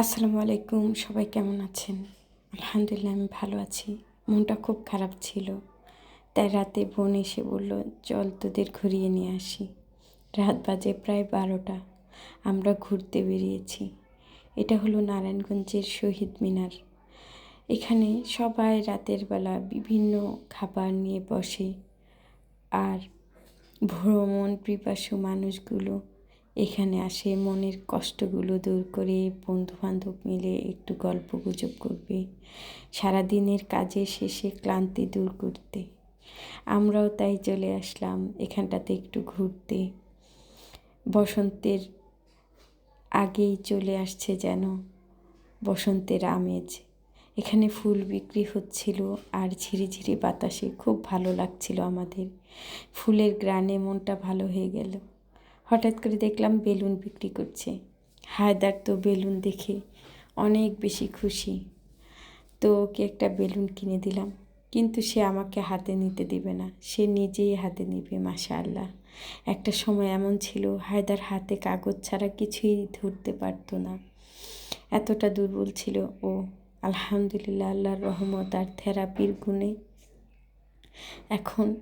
আসসালামু আলাইকুম, সবাই কেমন আছেন? আলহামদুলিল্লাহ, আমি ভালো আছি। মনটা খুব খারাপ ছিল। তাই রাতে বোন এসে বলল, চল তোদের ঘুরিয়ে নিয়ে আসি। রাত বাজে প্রায় বারোটা। আমরা ঘুরতে বেরিয়েছি। এটা হলো নারায়ণগঞ্জের শহীদ মিনার। এখানে সবাই রাতের বেলা বিভিন্ন খাবার নিয়ে বসে। আর ভ্রমণ, পিপাসু মানুষগুলো এখানে আসে, মনের কষ্টগুলো দূর করে বন্ধু বান্ধব মিলে একটু গল্প গুজব করবে, সারাদিনের কাজের শেষে ক্লান্তি দূর করতে। আমরাও তাই চলে আসলাম এখানটাতে একটু ঘুরতে। বসন্তের আগেই চলে আসছে যেন বসন্তের আমেজ। এখানে ফুল বিক্রি হচ্ছিল আর ঝিরিঝিরি বাতাসে খুব ভালো লাগছিল আমাদের। ফুলের গ্রানে মনটা ভালো হয়ে গেল। হঠাৎ করে দেখলাম বেলুন বিক্রি করছে। হায়দার তো বেলুন দেখে অনেক বেশি খুশি। তো ওকে একটা বেলুন কিনে দিলাম। কিন্তু সে আমাকে হাতে নিতে দেবে না। সে নিজেই হাতে নেবে মাসা আল্লাহ একটা সময় এমন ছিল, হায়দার হাতে কাগজ ছাড়া কিছুই ধরতে পারতো না। এতটা দুর্বল ছিল ও। আলহামদুলিল্লাহ, আল্লাহর রহমত আর থেরাপির গুণে এখন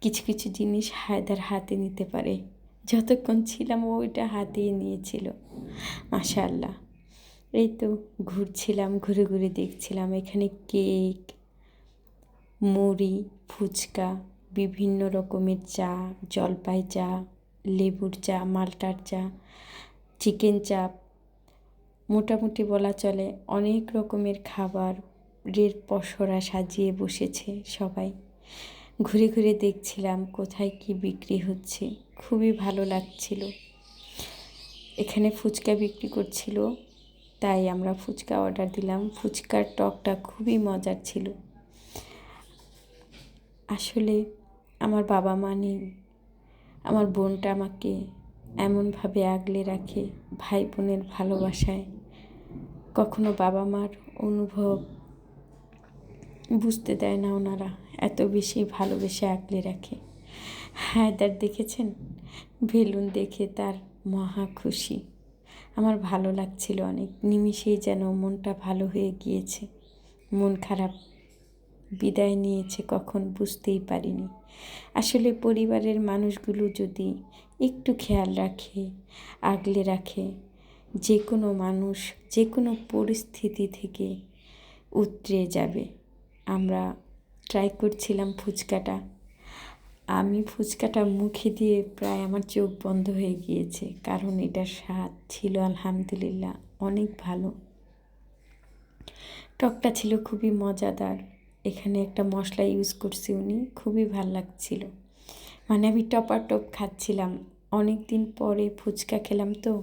কিছু কিছু জিনিস হায়দার হাতে নিতে পারে। যতক্ষণ ছিলাম ও ওইটা হাতিয়ে নিয়েছিল। মাশাল্লাহ এই তো ঘুরছিলাম, ঘুরে ঘুরে দেখছিলাম এখানে কেক, মুড়ি, ফুচকা, বিভিন্ন রকমের চা, জলপাই চা, লেবুর চা, মালটার চা, চিকেন চাপ। মোটামুটি বলা চলে অনেক রকমের খাবার রের পসরা সাজিয়ে বসেছে সবাই। ঘুরে ঘুরে দেখছিলাম কোথায় কি বিক্রি হচ্ছে। খুবই ভালো লাগছিল। এখানে ফুচকা বিক্রি করছিল, তাই আমরা ফুচকা অর্ডার দিলাম। ফুচকার টকটা খুবই মজার ছিল। আসলে আমার বাবা মা নেই। আমার বোনটা আমাকে এমনভাবে আগলে রাখে ভাই বোনের ভালোবাসায়। কখনো বাবা মার অনুভব বুঝতে দেয় না ওনারা, এত বেশি ভালোবেসে আগলে রাখে। হায়দার দেখেছেন? বেলুন দেখে তার মহা খুশি। আমার ভালো লাগছিল অনেক, নিমিষেই যেন মনটা ভালো হয়ে গিয়েছে। মন খারাপ, বিদায় নিয়েছে কখন বুঝতেই পারিনি। আসলে পরিবারের মানুষগুলো যদি একটু খেয়াল রাখে, আগলে রাখে যে কোনো মানুষ যে কোনো পরিস্থিতি থেকে উতরে যাবে। আমরা ট্রাই করছিলাম ফুচকাটা। আমি ফুচকাটা মুখে দিয়ে প্রায় আমার চোখ বন্ধ হয়ে গিয়েছে, কারণ এটার স্বাদ ছিল আলহামদুলিল্লাহ অনেক ভালো। টকটা ছিল খুবই মজাদার। এখানে একটা মশলা ইউজ করছি উনি, খুবই ভালো লাগছিল। মানে আমি টপার টপ খাচ্ছিলাম। অনেক দিন পরে ফুচকা খেলাম তো,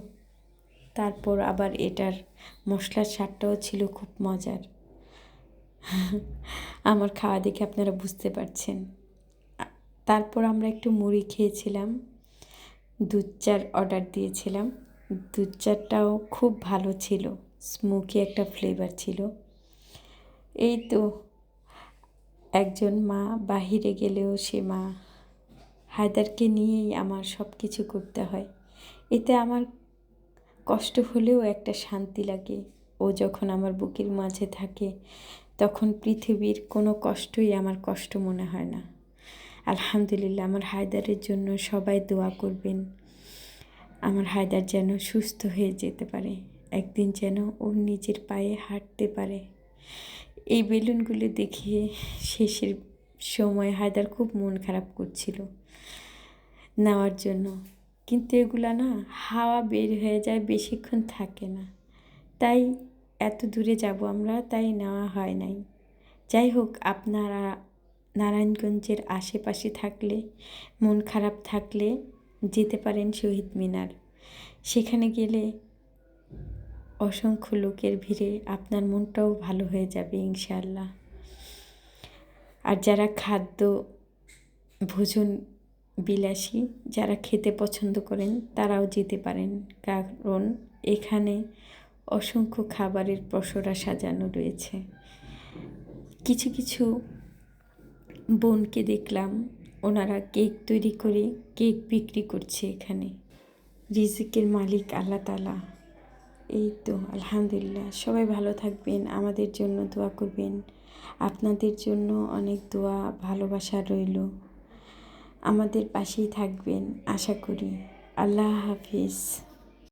তারপর আবার এটার মশলার স্বাদটাও ছিল খুব মজার। আমার খাওয়া দেখে আপনারা বুঝতে পারছেন। তারপর আমরা একটু মুড়ি খেয়েছিলাম। দুধ চার অর্ডার দিয়েছিলাম। দুধ চারটাও খুব ভালো ছিল, স্মোকি একটা ফ্লেভার ছিল। এই তো, একজন মা বাহিরে গেলেও সে মা হায়দারকে নিয়েই আমার সব কিছু করতে হয়। এতে আমার কষ্ট হলেও একটা শান্তি লাগে। ও যখন আমার বুকের মাঝে থাকে তখন পৃথিবীর কোনো কষ্টই আমার কষ্ট মনে হয় না। আলহামদুলিল্লাহ, আমার হায়দারের জন্য সবাই দোয়া করবেন। আমার হায়দার যেন সুস্থ হয়ে যেতে পারে, একদিন যেন ওর নিজের পায়ে হাঁটতে পারে। এই বেলুনগুলো দেখে শেষের সময় হায়দার খুব মন খারাপ করছিল নেওয়ার জন্য। কিন্তু এগুলা না, হাওয়া বের হয়ে যায়, বেশিক্ষণ থাকে না। তাই এত দূরে যাব আমরা, তাই নেওয়া হয় নাই। যাই হোক, আপনারা নারায়ণগঞ্জের আশেপাশে থাকলে, মন খারাপ থাকলে যেতে পারেন শহীদ মিনার। সেখানে গেলে অসংখ্য লোকের ভিড়ে আপনার মনটাও ভালো হয়ে যাবে ইনশাল্লাহ আর যারা খাদ্য, ভোজন বিলাসী, যারা খেতে পছন্দ করেন, তারাও যেতে পারেন। কারণ এখানে অসংখ্য খাবারের পসরা সাজানো রয়েছে। কিছু কিছু বোনকে দেখলাম, ওনারা কেক তৈরি করে কেক বিক্রি করছে এখানে। রিজিকের মালিক আল্লাহ তালা এই তো, আলহামদুলিল্লাহ। সবাই ভালো থাকবেন, আমাদের জন্য দোয়া করবেন। আপনাদের জন্য অনেক দোয়া, ভালোবাসা রইল। আমাদের পাশেই থাকবেন, আশা করি। আল্লাহ হাফিজ।